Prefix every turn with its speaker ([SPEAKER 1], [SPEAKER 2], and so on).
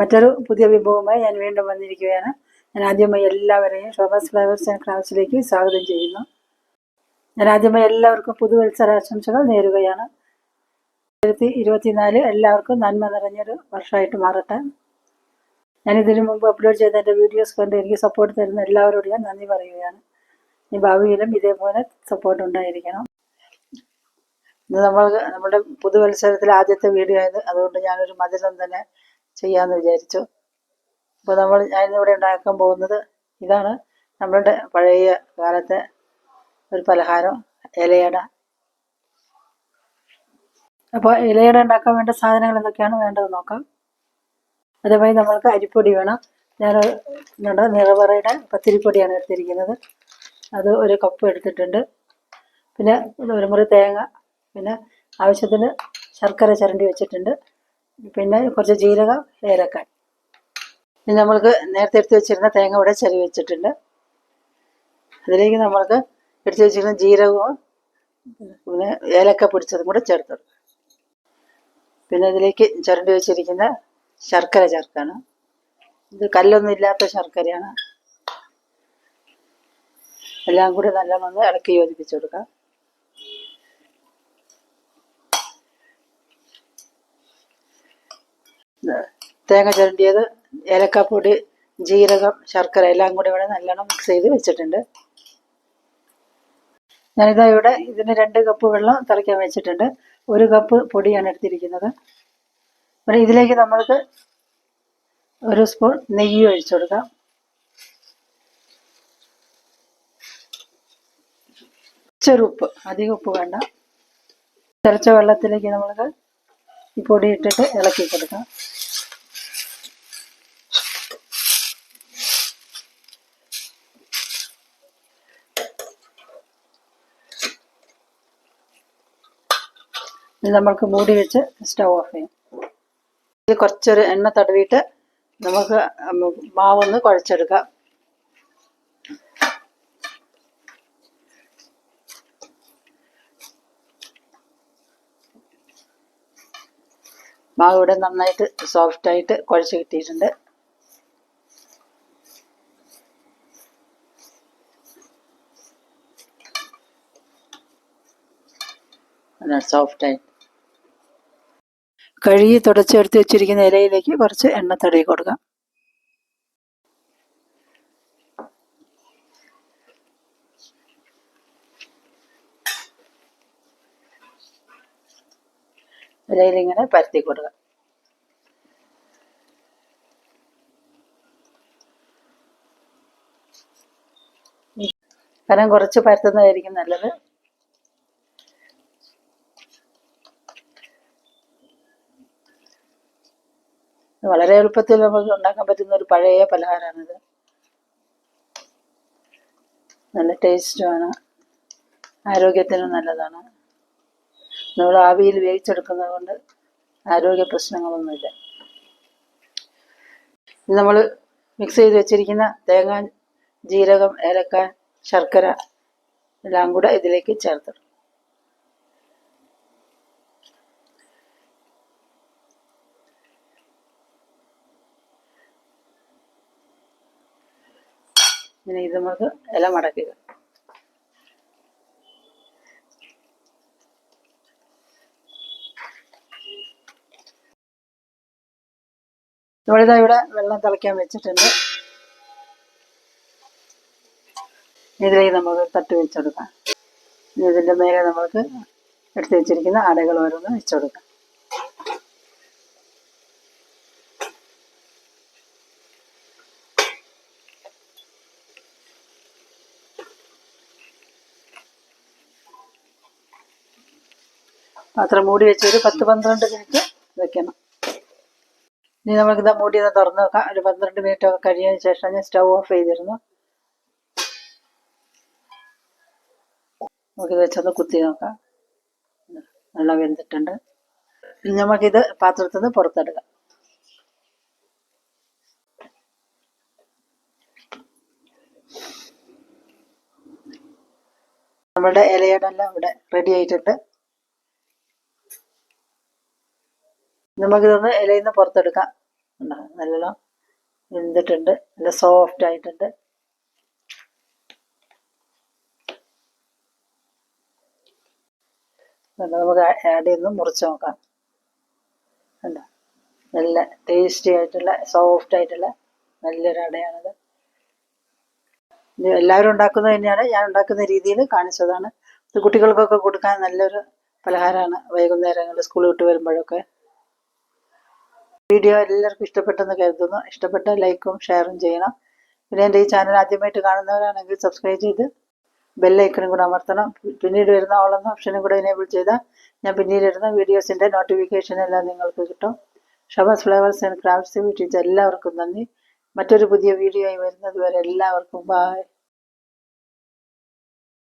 [SPEAKER 1] മറ്റൊരു പുതിയ വിഭവമായി ഞാൻ വീണ്ടും വന്നിരിക്കുകയാണ്. ഞാൻ ആദ്യമായി എല്ലാവരെയും ഷോഭാസ് ഫ്ലവേഴ്സ് ആൻഡ് ക്രാഫ്റ്റ്സിലേക്ക് സ്വാഗതം ചെയ്യുന്നു. ഞാൻ ആദ്യമായി എല്ലാവർക്കും പുതുവത്സരാശംസകൾ നേരുകയാണ്. രണ്ടായിരത്തി ഇരുപത്തിനാല് എല്ലാവർക്കും നന്മ നിറഞ്ഞൊരു വർഷമായിട്ട് മാറട്ടെ. ഞാൻ ഇതിനു മുമ്പ് അപ്ലോഡ് ചെയ്ത എന്റെ വീഡിയോസ് കണ്ട് എനിക്ക് സപ്പോർട്ട് തരുന്ന എല്ലാവരോടും ഞാൻ നന്ദി പറയുകയാണ്. ഇനി ഭാവിയിലും ഇതേപോലെ സപ്പോർട്ട് ഉണ്ടായിരിക്കണം. ഇന്ന് നമ്മൾ നമ്മുടെ പുതുവത്സരത്തിലെ ആദ്യത്തെ വീഡിയോ ആയത്. അതുകൊണ്ട് ഞാനൊരു മധുരം തന്നെ ചെയ്യാമെന്ന് വിചാരിച്ചു. അപ്പോൾ നമ്മൾ ഞാനിന്നിവിടെ ഉണ്ടാക്കാൻ പോകുന്നത് ഇതാണ് നമ്മളുടെ പഴയ കാലത്തെ ഒരു പലഹാരം ഇലയട. അപ്പോൾ ഇലയട ഉണ്ടാക്കാൻ വേണ്ട സാധനങ്ങൾ എന്തൊക്കെയാണ് വേണ്ടത് നോക്കാം. അതേപോലെ നമ്മൾക്ക് അരിപ്പൊടി വേണം. ഞാൻ നമ്മുടെ നിറവറയുടെ പത്തിരിപ്പൊടിയാണ് എടുത്തിരിക്കുന്നത്. അത് ഒരു കപ്പ് എടുത്തിട്ടുണ്ട്. പിന്നെ ഒരു മുറി തേങ്ങ പിന്നെ ആവശ്യത്തിന് ശർക്കര ചിരണ്ടി വെച്ചിട്ടുണ്ട്. പിന്നെ കുറച്ച് ജീരകം ഏലക്കായ്. ഇനി നമ്മൾക്ക് നേരത്തെ എടുത്തു വെച്ചിരുന്ന തേങ്ങ ഇവിടെ ചെറി വെച്ചിട്ടുണ്ട്. അതിലേക്ക് നമ്മൾക്ക് എടുത്തു വെച്ചിരുന്ന ജീരകവും പിന്നെ ഏലക്ക പൊടിച്ചതും കൂടെ ചേർത്ത് പിന്നെ ഇതിലേക്ക് ചുരണ്ടി വെച്ചിരിക്കുന്ന ശർക്കര ചേർക്കാണ് ഇത് കല്ലൊന്നും ഇല്ലാത്ത ശർക്കരയാണ്. എല്ലാം കൂടി നല്ലോണം ഒന്ന് ഇളക്കി യോജിപ്പിച്ച് കൊടുക്കാം. തേങ്ങ ചുരണ്ടിയത് ഏലക്കാപ്പൊടി ജീരകം ശർക്കര എല്ലാം കൂടി ഇവിടെ നല്ലോണം മിക്സ് ചെയ്ത് വെച്ചിട്ടുണ്ട്. ഞാനിതാ ഇവിടെ ഇതിന് രണ്ട് കപ്പ് വെള്ളം തിളയ്ക്കാൻ വെച്ചിട്ടുണ്ട്. ഒരു കപ്പ് പൊടിയാണ് എടുത്തിരിക്കുന്നത്. അപ്പം ഇതിലേക്ക് നമ്മൾക്ക് ഒരു സ്പൂൺ നെയ്യ് ഒഴിച്ചു കൊടുക്കാം. ചെറുപ്പ് അധികം ഉപ്പ് വേണ്ട. തിളച്ച വെള്ളത്തിലേക്ക് നമ്മൾക്ക് ഈ പൊടി ഇട്ടിട്ട് ഇളക്കി കൊടുക്കാം. ഇത് നമ്മൾക്ക് മൂടി വെച്ച് സ്റ്റവ് ഓഫ് ചെയ്യാം. ഇത് കുറച്ചൊരു എണ്ണ തടവിയിട്ട് നമുക്ക് മാവൊന്ന് കുഴച്ചെടുക്കാം. മാവ് ഇവിടെ നന്നായിട്ട് സോഫ്റ്റ് ആയിട്ട് കുഴച്ച് കിട്ടിയിട്ടുണ്ട്. സോഫ്റ്റ് ആയിട്ട്. കഴുകി തുടച്ചെടുത്ത് വെച്ചിരിക്കുന്ന ഇലയിലേക്ക് കുറച്ച് എണ്ണ തടവി കൊടുക്കാം. ഇലയിലിങ്ങനെ പരത്തി കൊടുക്കാം. കനം കുറച്ച് പരത്തുന്നതായിരിക്കും നല്ലത്. വളരെ എളുപ്പത്തിൽ നമുക്ക് ഉണ്ടാക്കാൻ പറ്റുന്ന ഒരു പഴയ പലഹാരമാണിത് നല്ല ടേസ്റ്റുമാണ് ആരോഗ്യത്തിനും നല്ലതാണ്. നമ്മൾ ആവിയിൽ വേവിച്ചെടുക്കുന്നത് കൊണ്ട് ആരോഗ്യ പ്രശ്നങ്ങളൊന്നുമില്ല. നമ്മൾ മിക്സ് ചെയ്ത് വെച്ചിരിക്കുന്ന തേങ്ങ ജീരകം ഏലക്ക ശർക്കര എല്ലാം കൂടെ ഇതിലേക്ക് ചേർത്തിടും. ഇനി ഇത് നമുക്ക് ഇല മടക്കുക നമ്മളിതാ ഇവിടെ വെള്ളം തിളയ്ക്കാൻ വെച്ചിട്ടുണ്ട്. ഇതിലേക്ക് നമുക്ക് തട്ടി വെച്ചെടുക്കാം. ഇതിന്റെ മേലെ നമ്മൾക്ക് എടുത്തു വെച്ചിരിക്കുന്ന അടകൾ ഓരോന്ന് വെച്ചെടുക്കാം. പാത്രം മൂടി വെച്ച് ഒരു പത്ത് പന്ത്രണ്ട് മിനിറ്റ് വെക്കണം. ഇനി നമുക്കിതാ മൂടി ഒന്ന് തുറന്ന് വെക്കാം ഒരു പന്ത്രണ്ട് മിനിറ്റ് ഒക്കെ കഴിഞ്ഞതിന് ശേഷം ഞാൻ സ്റ്റൗ ഓഫ് ചെയ്തിരുന്നു. നമുക്കിത് വെച്ചൊന്ന് കുത്തി നോക്കാം. നല്ല വെന്തിട്ടുണ്ട്. ഇനി നമുക്കിത് പാത്രത്തിൽ നിന്ന് പുറത്തെടുക്കാം നമ്മുടെ ഇലയടെല്ലാം ഇവിടെ റെഡി ആയിട്ടുണ്ട്. നമുക്കിതൊന്ന് ഇലയിൽ നിന്ന് പുറത്തെടുക്കാം? നല്ലോണം വെന്തിട്ടുണ്ട്. നല്ല സോഫ്റ്റ് ആയിട്ടുണ്ട്? നമുക്ക് ആഡ് ചെയ്ത് മുറിച്ച് നോക്കാം. കണ്ടോ? നല്ല ടേസ്റ്റി ആയിട്ടുള്ള സോഫ്റ്റ് ആയിട്ടുള്ള നല്ലൊരു അടയാണത്. എല്ലാവരും ഉണ്ടാക്കുന്നത് തന്നെയാണ്. ഞാൻ ഉണ്ടാക്കുന്ന രീതിയിൽ കാണിച്ചതാണ്. ഇത് കുട്ടികൾക്കൊക്കെ കൊടുക്കാൻ നല്ലൊരു പലഹാരമാണ്. വൈകുന്നേരങ്ങളിൽ സ്കൂൾ വിട്ട് വരുമ്പോഴൊക്കെ വീഡിയോ എല്ലാവർക്കും ഇഷ്ടപ്പെട്ടെന്ന് കരുതുന്നു. ഇഷ്ടപ്പെട്ട ലൈക്കും ഷെയറും ചെയ്യണം. പിന്നെ എന്റെ ഈ ചാനൽ ആദ്യമായിട്ട് കാണുന്നവരാണെങ്കിൽ സബ്സ്ക്രൈബ് ചെയ്ത് ബെല്ലൈക്കണും കൂടെ അമർത്തണം. പിന്നീട് വരുന്ന ഓളെന്ന ഓപ്ഷനും കൂടെ എനേബിൾ ചെയ്താൽ ഞാൻ പിന്നീട് വരുന്ന വീഡിയോസിന്റെ നോട്ടിഫിക്കേഷൻ എല്ലാം നിങ്ങൾക്ക് കിട്ടും. ഷബാസ് ഫ്ലവേഴ്സ് ആൻഡ് ക്രാഫ്റ്റ്സ് വീട്ടിൽ എല്ലാവർക്കും നന്ദി. മറ്റൊരു പുതിയ വീഡിയോ വരുന്നത് വരെ എല്ലാവർക്കും ബായ്